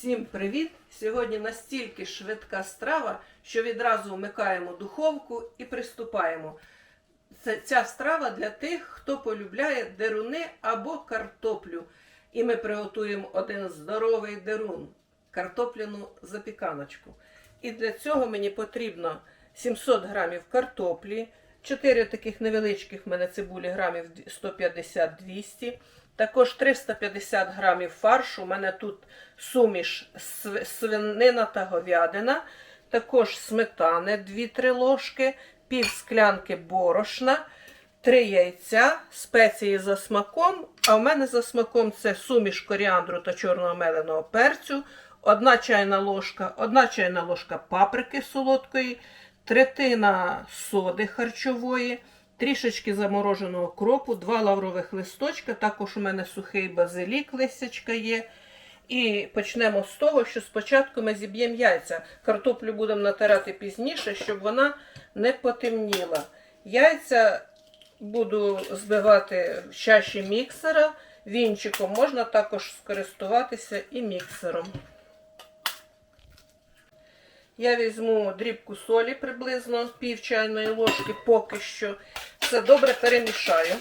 Всім привіт! Сьогодні настільки швидка страва, що відразу вмикаємо духовку і приступаємо. Це, ця страва для тих, хто полюбляє деруни або картоплю. І ми приготуємо один здоровий дерун картопляну запіканочку. І для цього мені потрібно 700 грамів картоплі, 4 таких невеличких в мене цибулі грамів 150-200. Також 350 грамів фаршу. У мене тут суміш свинина та говядина. Також сметани 2-3 ложки, пів склянки борошна, 3 яйця, спеції за смаком. А в мене за смаком це суміш коріандру та чорного меленого перцю, 1 чайна ложка, 1 чайна ложка паприки солодкої, третина соди харчової, трішечки замороженого кропу, 2 лаврових листочка, також у мене сухий базилік, лисячка є. І почнемо з того, що спочатку ми зіб'ємо яйця. Картоплю будемо натирати пізніше, щоб вона не потемніла. Яйця буду збивати в чаші міксера. Вінчиком можна також скористуватися і міксером. Я візьму дрібку солі приблизно пів чайної ложки, поки що. Все добре перемішаю.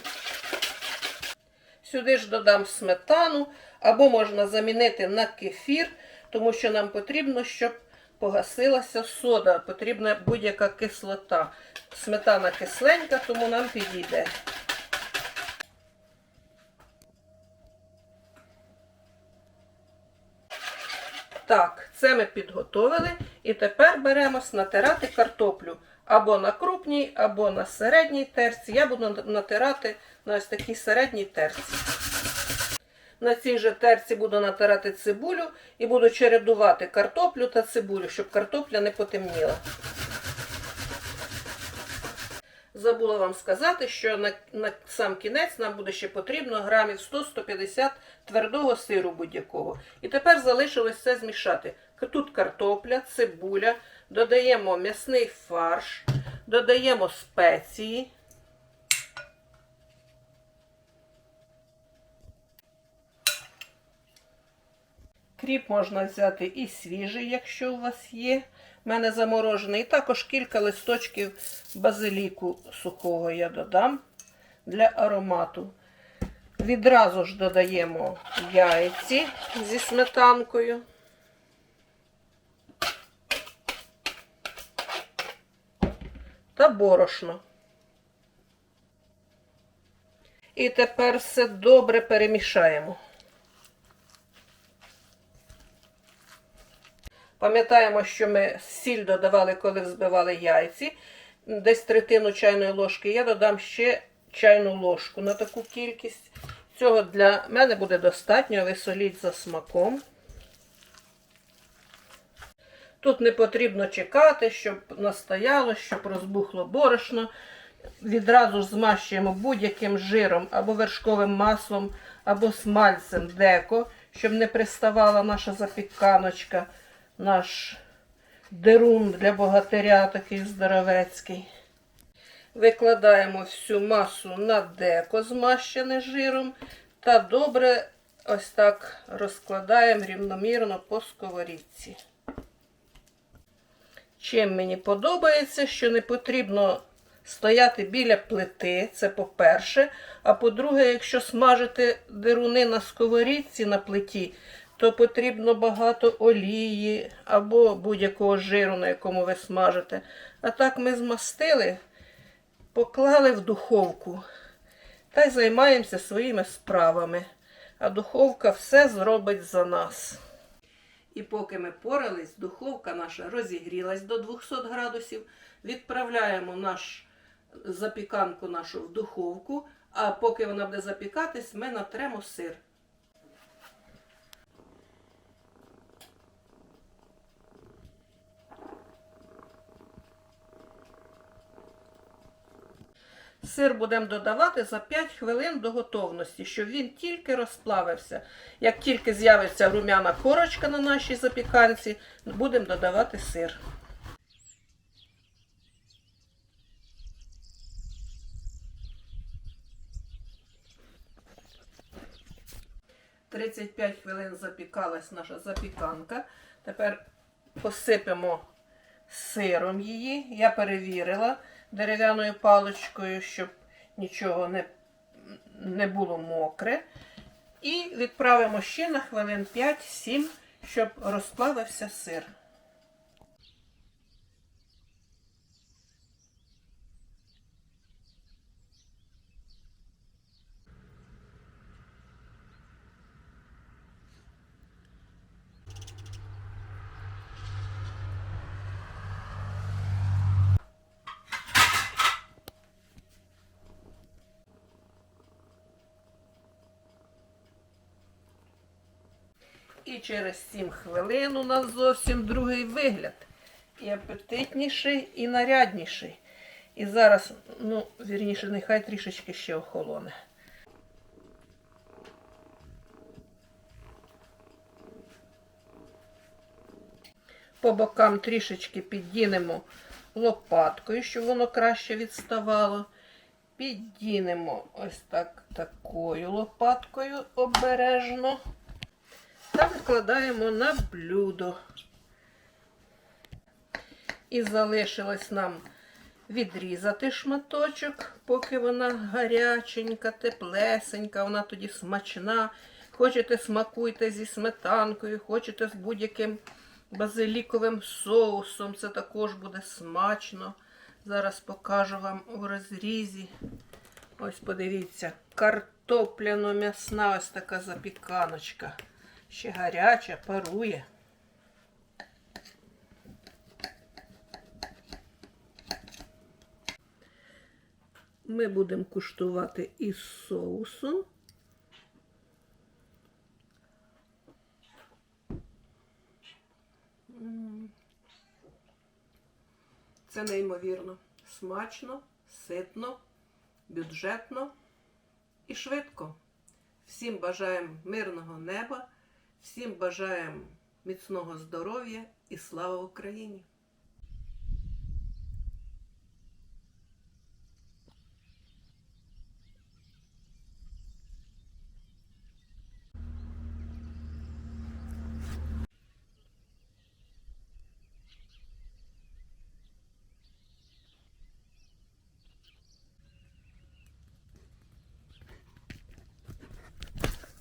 Сюди ж додам сметану, або можна замінити на кефір, тому що нам потрібно, щоб погасилася сода, потрібна будь-яка кислота. Сметана кисленька, тому нам підійде. Так, це ми підготовили. І тепер беремось натирати картоплю або на крупній, або на середній терці. Я буду натирати на ось такій середній терці. На цій же терці буду натирати цибулю і буду чередувати картоплю та цибулю, щоб картопля не потемніла. Забула вам сказати, що на, на сам кінець нам буде ще потрібно грамів 100-150 твердого сиру будь-якого. І тепер залишилось все змішати. Тут картопля, цибуля, додаємо м'ясний фарш, додаємо спеції. Кріп можна взяти і свіжий, якщо у вас є. У мене заморожений. І також кілька листочків базиліку сухого я додам для аромату. Відразу ж додаємо яйці зі сметанкою. Та борошно. І тепер все добре перемішаємо. Пам'ятаємо, що ми сіль додавали, коли взбивали яйці. Десь третину чайної ложки. Я додам ще чайну ложку на таку кількість. Цього для мене буде достатньо, ви соліть за смаком. Тут не потрібно чекати, щоб настояло, щоб розбухло борошно. Відразу ж змащуємо будь-яким жиром або вершковим маслом, або смальцем деко, щоб не приставала наша запіканочка наш дерун для богатиря такий здоровецький. Викладаємо всю масу на деко, змащене жиром, та добре ось так розкладаємо рівномірно по сковорідці. Чим мені подобається, що не потрібно стояти біля плити, це по-перше. А по-друге, якщо смажити деруни на сковорідці на плиті, то потрібно багато олії або будь-якого жиру, на якому ви смажите. А так ми змастили, поклали в духовку та й займаємося своїми справами. А духовка все зробить за нас. І поки ми порались, духовка наша розігрілась до 200 градусів. Відправляємо наш запіканку нашу в духовку, а поки вона буде запікатись, ми натремо сир. Сир будемо додавати за 5 хвилин до готовності, щоб він тільки розплавився. Як тільки з'явиться рум'яна корочка на нашій запіканці, будемо додавати сир. 35 хвилин запікалась наша запіканка. Тепер посипемо сиром її. Я перевірила дерев'яною паличкою, щоб нічого не, не було мокре. І відправимо ще на хвилин 5-7, щоб розплавився сир. І через 7 хвилин у нас зовсім другий вигляд. І апетитніший, і нарядніший. І зараз, ну, вірніше, нехай трішечки ще охолоне. По бокам трішечки піддінемо лопаткою, щоб воно краще відставало. Піддінемо ось так такою лопаткою обережно та викладаємо на блюдо. І залишилось нам відрізати шматочок, поки вона гаряченька, теплесенька, вона тоді смачна. Хочете смакуйте зі сметанкою, хочете з будь-яким базиліковим соусом. Це також буде смачно. Зараз покажу вам у розрізі. Ось подивіться, картопляно-м'ясна ось така запіканочка. Ще гаряча, парує. Ми будемо куштувати із соусом. Це неймовірно. Смачно, ситно, бюджетно і швидко. Всім бажаємо мирного неба, всім бажаємо міцного здоров'я і слава Україні!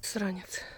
Сранець.